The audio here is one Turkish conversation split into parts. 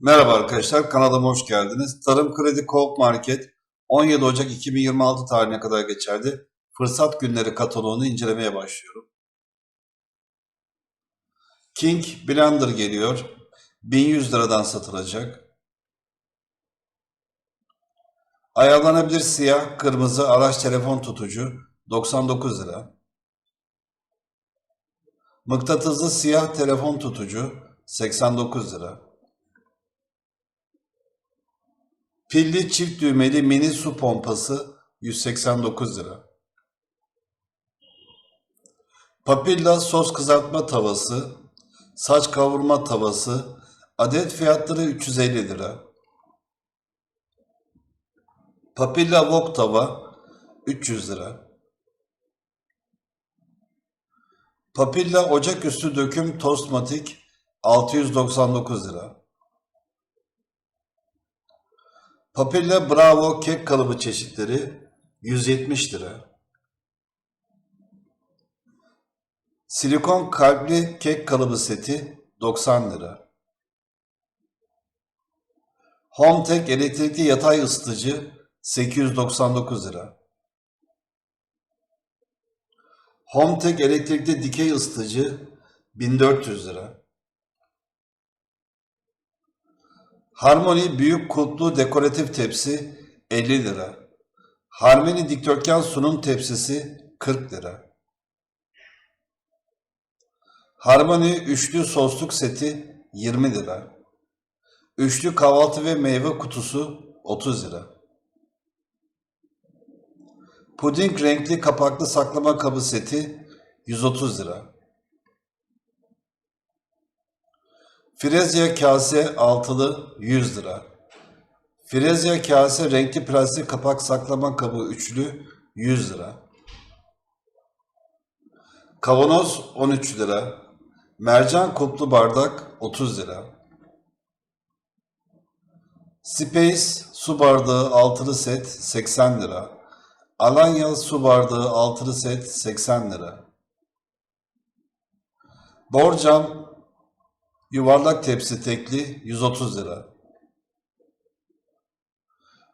Merhaba arkadaşlar, kanalıma hoş geldiniz. Tarım Kredi Coop Market 17 Ocak 2026 tarihine kadar geçerli fırsat günleri kataloğunu incelemeye başlıyorum. King Blender geliyor. 1100 liradan satılacak. Ayarlanabilir siyah, kırmızı araç telefon tutucu 99 lira. Mıknatıslı siyah telefon tutucu 89 lira. Pilli çift düğmeli mini su pompası 189 lira. Papilla sos kızartma tavası, saç kavurma tavası, adet fiyatları 350 lira. Papilla wok tava 300 lira. Papilla ocaküstü döküm tostmatik 699 lira. Papilla Bravo kek kalıbı çeşitleri 170 lira. Silikon kalpli kek kalıbı seti 90 lira. Hometek elektrikli yatay ısıtıcı 899 lira. Hometek elektrikli dikey ısıtıcı 1400 lira. Harmony büyük kulplu dekoratif tepsi 50 lira. Harmony dikdörtgen sunum tepsisi 40 lira. Harmony üçlü sosluk seti 20 lira. Üçlü kahvaltı ve meyve kutusu 30 lira. Puding renkli kapaklı saklama kabı seti 130 lira. Frezya kase altılı 100 lira. Frezya kase renkli plastik kapak saklama kabı üçlü 100 lira. Kavanoz 13 lira. Mercan kuplu bardak 30 lira. Space su bardağı altılı set 80 lira. Alanya su bardağı altılı set 80 lira. Borcam Yuvarlak tepsi tekli 130 lira.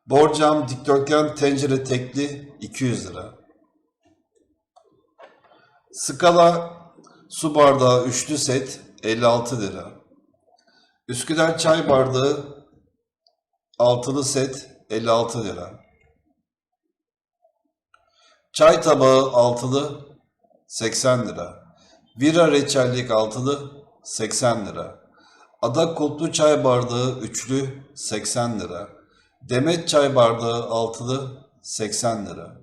Borcam dikdörtgen tencere tekli 200 lira. Skala su bardağı üçlü set 56 lira. Üsküdar çay bardağı altılı set 56 lira. Çay tabağı altılı 80 lira. Vira reçellik altılı 80 lira. Adak kulplu çay bardağı üçlü 80 lira. Demet çay bardağı altılı 80 lira.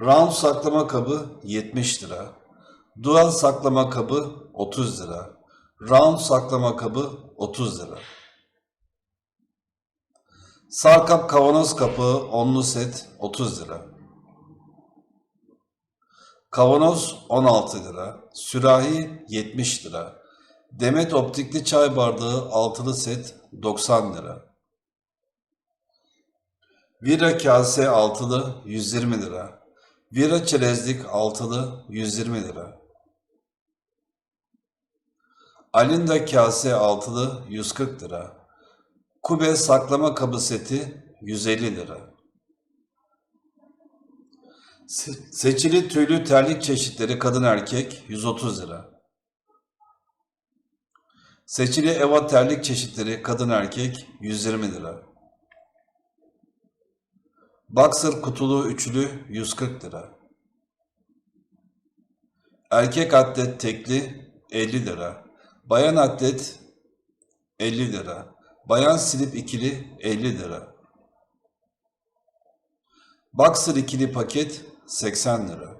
Round saklama kabı 70 lira. Dual saklama kabı 30 lira. Round saklama kabı 30 lira. Sarkap kavanoz kapı onlu set 30 lira. Kavanoz 16 lira, sürahi 70 lira. Demet optikli çay bardağı altılı set 90 lira. Vira kase altılı 120 lira. Vira çerezlik altılı 120 lira. Alinda kase altılı 140 lira. Kube saklama kabı seti 150 lira. Se- Seçili tüylü terlik çeşitleri kadın erkek 130 lira. Seçili eva terlik çeşitleri kadın erkek 120 lira. Boxer kutulu üçlü 140 lira. Erkek atlet tekli 50 lira. Bayan atlet 50 lira. Bayan slip ikili 50 lira. Boxer ikili paket 80 lira.